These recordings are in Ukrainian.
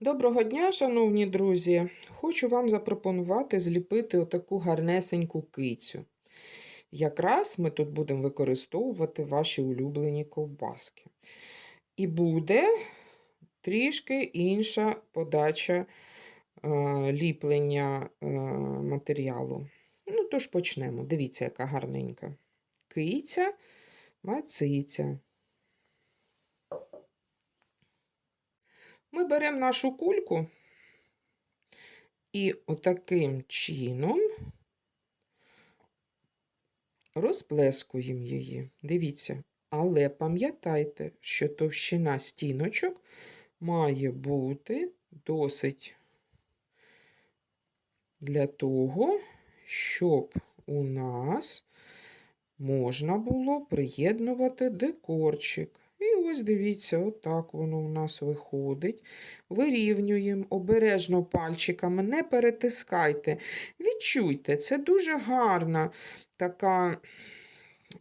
Доброго дня, шановні друзі! Хочу вам запропонувати зліпити отаку гарнесеньку кицю. Якраз ми тут будемо використовувати ваші улюблені ковбаски. І буде трішки інша подача е, ліплення е, матеріалу. Ну, тож почнемо. Дивіться, яка гарненька. Киця, мациця. Ми беремо нашу кульку і отаким чином розплескуємо її. Дивіться, але пам'ятайте, що товщина стіночок має бути досить для того, щоб у нас можна було приєднувати декорчик. І ось дивіться, отак воно у нас виходить. Вирівнюємо обережно пальчиками, не перетискайте. Відчуйте, це дуже гарна така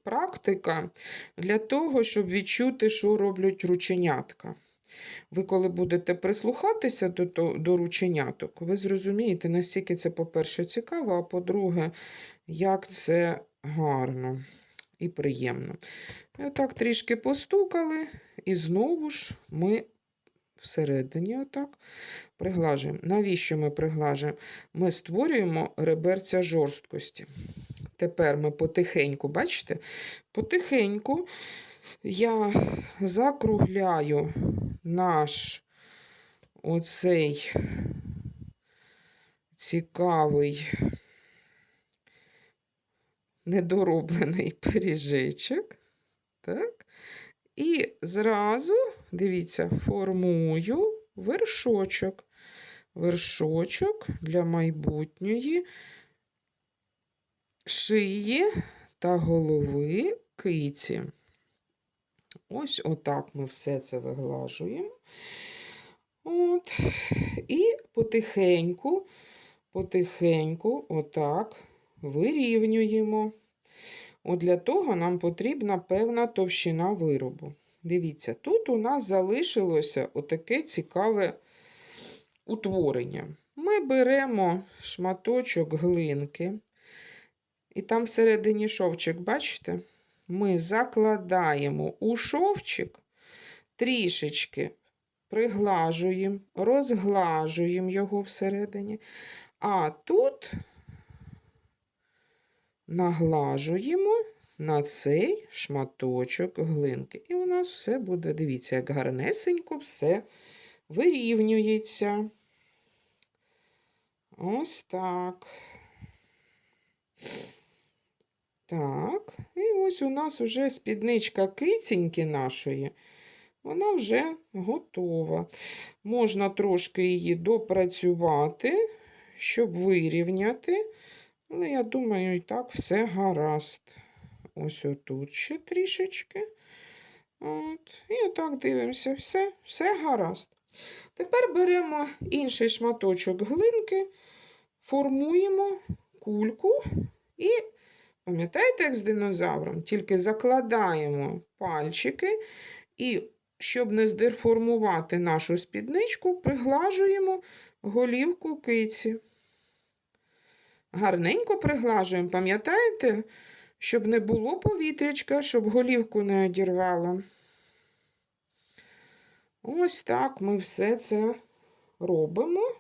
практика для того, щоб відчути, що роблять рученятка. Ви, коли будете прислухатися до, до, рученяток, ви зрозумієте, наскільки це, по-перше, цікаво, а по-друге, як це гарно і приємно. І отак трішки постукали, і знову ж ми всередині отак приглажуємо. Навіщо ми приглажуємо? Ми створюємо реберця жорсткості. Тепер ми потихеньку, бачите, потихеньку я закругляю наш оцей цікавий недороблений пиріжечок. Так? І зразу, дивіться, формую вершочок. Вершочок для майбутньої шиї та голови киці. Ось отак ми все це виглажуємо. От. І потихеньку, потихеньку, отак вирівнюємо. От Для того нам потрібна певна товщина виробу. Дивіться, тут у нас залишилося отаке цікаве утворення. Ми беремо шматочок глинки, і там всередині шовчик, бачите? Ми закладаємо у шовчик, трішечки приглажуємо, розглажуємо його всередині. А тут наглажуємо на цей шматочок глинки. І у нас все буде, дивіться, як гарнесенько все вирівнюється. Ось так. Так, і ось у нас уже спідничка киценьки нашої, вона вже готова. Можна трошки її допрацювати, щоб вирівняти. Але я думаю, і так все гаразд. Ось отут ще трішечки. От. І отак дивимося, все, все гаразд. Тепер беремо інший шматочок глинки, формуємо кульку і, пам'ятаєте, як з динозавром, тільки закладаємо пальчики і, щоб не здеформувати нашу спідничку, приглажуємо голівку киці гарненько приглажуємо, пам'ятаєте, щоб не було повітрячка, щоб голівку не одірвало. Ось так ми все це робимо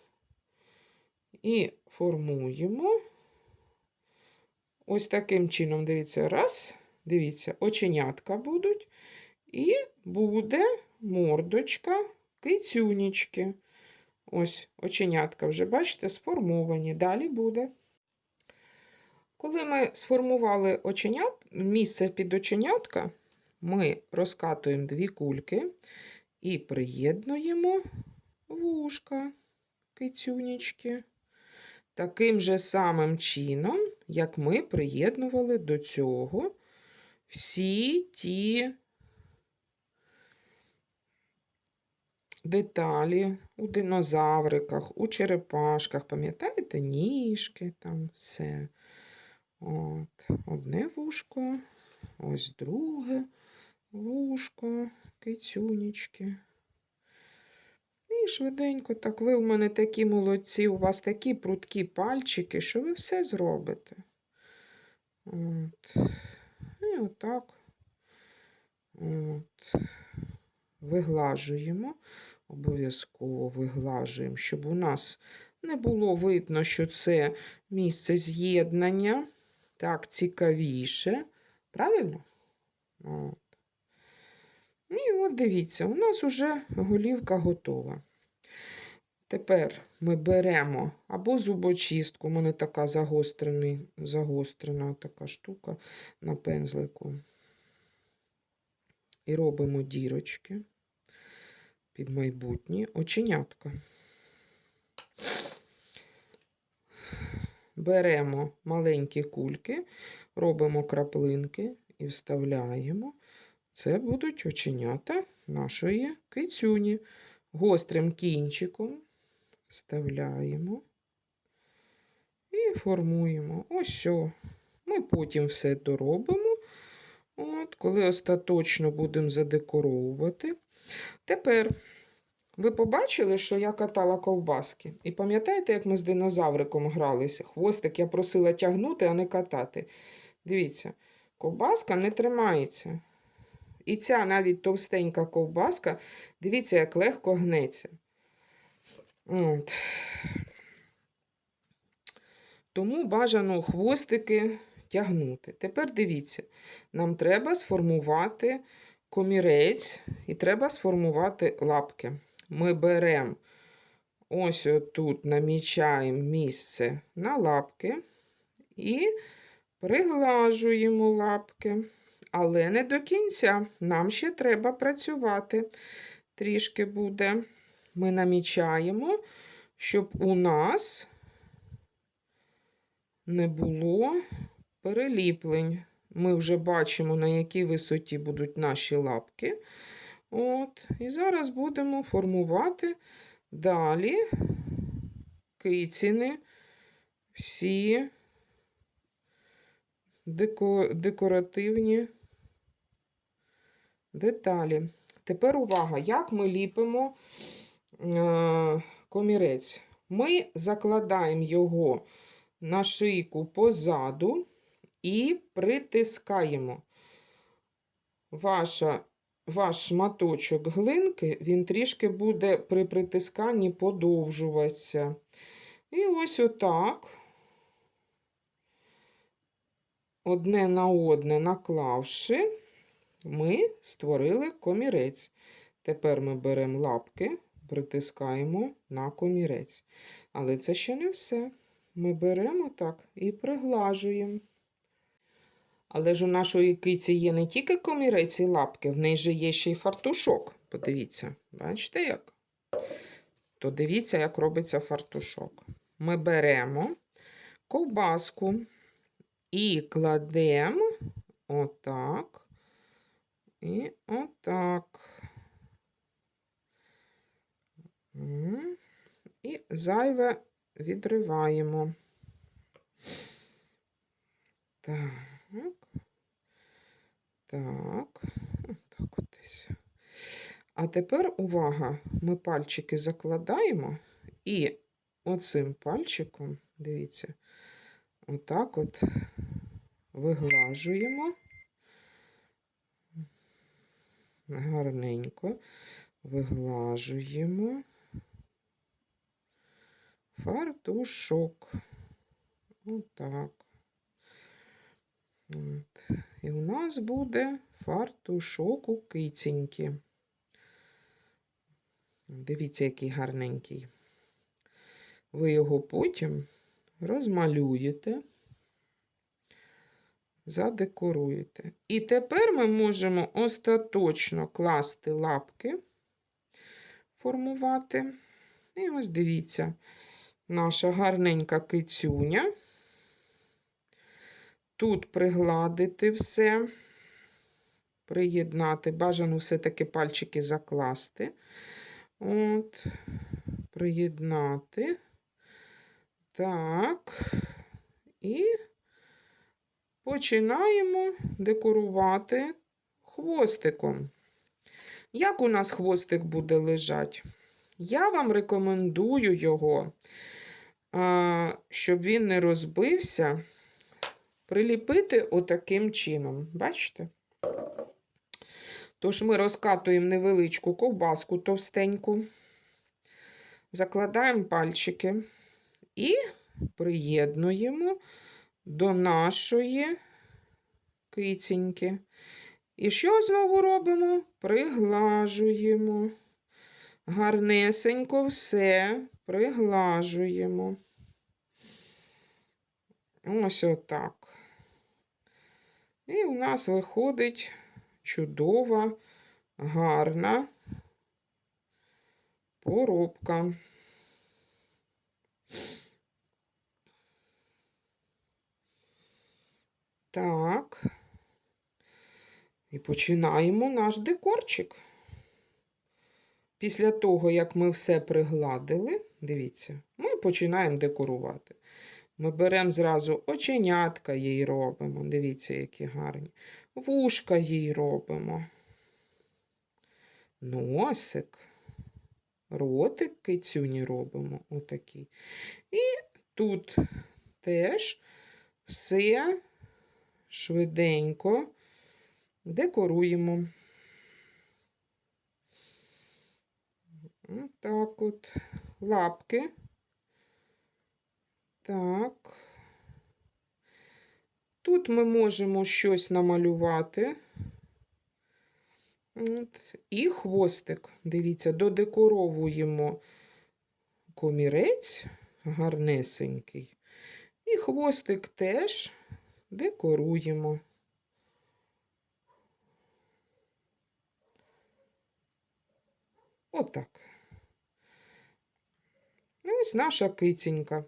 і формуємо. Ось таким чином, дивіться, раз, дивіться, оченятка будуть, і буде мордочка кицюнічки. Ось оченятка вже, бачите, сформовані. Далі буде. Коли ми сформували оченят, місце під оченятка, ми розкатуємо дві кульки і приєднуємо вушка кицюнічки. Таким же самим чином, як ми приєднували до цього всі ті деталі у динозавриках, у черепашках, пам'ятаєте, ніжки там все. От, Одне вушко, ось друге вушко, кицюнічки. І швиденько так. Ви в мене такі молодці, у вас такі прудкі пальчики, що ви все зробите. От. І отак. От. Виглажуємо. Обов'язково виглажуємо, щоб у нас не було видно, що це місце з'єднання. Так цікавіше. Правильно? От. І от дивіться, у нас вже голівка готова. Тепер ми беремо або зубочистку, у мене така загострений, загострена така штука на пензлику. І робимо дірочки під майбутнє оченятка. Беремо маленькі кульки, робимо краплинки і вставляємо. Це будуть оченята нашої кицюні. Гострим кінчиком вставляємо і формуємо. Ось. о. Ми потім все доробимо. От, коли остаточно будемо задекоровувати. Тепер ви побачили, що я катала ковбаски. І пам'ятаєте, як ми з динозавриком гралися? Хвостик я просила тягнути, а не катати. Дивіться, ковбаска не тримається. І ця навіть товстенька ковбаска, дивіться, як легко гнеться. От. Тому бажано хвостики тягнути. Тепер дивіться, нам треба сформувати комірець і треба сформувати лапки. Ми беремо ось отут намічаємо місце на лапки і приглажуємо лапки. Але не до кінця. Нам ще треба працювати. Трішки буде. Ми намічаємо, щоб у нас не було переліплень. Ми вже бачимо, на якій висоті будуть наші лапки. От. І зараз будемо формувати далі кицини, всі деко... декоративні деталі. Тепер увага, як ми ліпимо е, комірець. Ми закладаємо його на шийку позаду і притискаємо. Ваша, ваш шматочок глинки, він трішки буде при притисканні подовжуватися. І ось отак, одне на одне наклавши, ми створили комірець. Тепер ми беремо лапки, притискаємо на комірець. Але це ще не все. Ми беремо так і приглажуємо. Але ж у нашої киці є не тільки комірець і лапки, в неї же є ще й фартушок. Подивіться, бачите як? То дивіться, як робиться фартушок. Ми беремо ковбаску і кладемо отак. І отак. І зайве відриваємо. Так. Так. Так от. А тепер увага, ми пальчики закладаємо і оцим пальчиком, дивіться, отак от виглажуємо. гарненько виглажуємо фартушок. Отак. От. І у нас буде фартушок у киценьки. Дивіться, який гарненький. Ви його потім розмалюєте задекоруєте. І тепер ми можемо остаточно класти лапки, формувати. І ось дивіться, наша гарненька кицюня. Тут пригладити все, приєднати, бажано все-таки пальчики закласти. От, приєднати. Так. І починаємо декорувати хвостиком. Як у нас хвостик буде лежати? Я вам рекомендую його, щоб він не розбився, приліпити отаким чином. Бачите? Тож ми розкатуємо невеличку ковбаску товстеньку, закладаємо пальчики і приєднуємо до нашої киціньки. І що знову робимо? Приглажуємо. Гарнесенько все приглажуємо. Ось отак. І у нас виходить чудова, гарна поробка. Так. І починаємо наш декорчик. Після того, як ми все пригладили, дивіться, ми починаємо декорувати. Ми беремо зразу оченятка їй робимо. Дивіться, які гарні. Вушка їй робимо. Носик. Ротик кицюні робимо. Отакий. І тут теж все швиденько декоруємо. Так от, лапки. Так. Тут ми можемо щось намалювати. От. І хвостик. Дивіться, додекоровуємо комірець гарнесенький. І хвостик теж декоруємо. Отак. Ось наша киценька.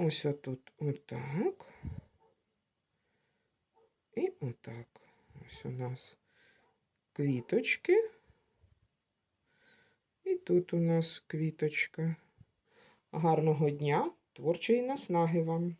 Ось отут, отак. І отак. Ось у нас квіточки. І тут у нас квіточка. Гарного дня, творчої наснаги вам!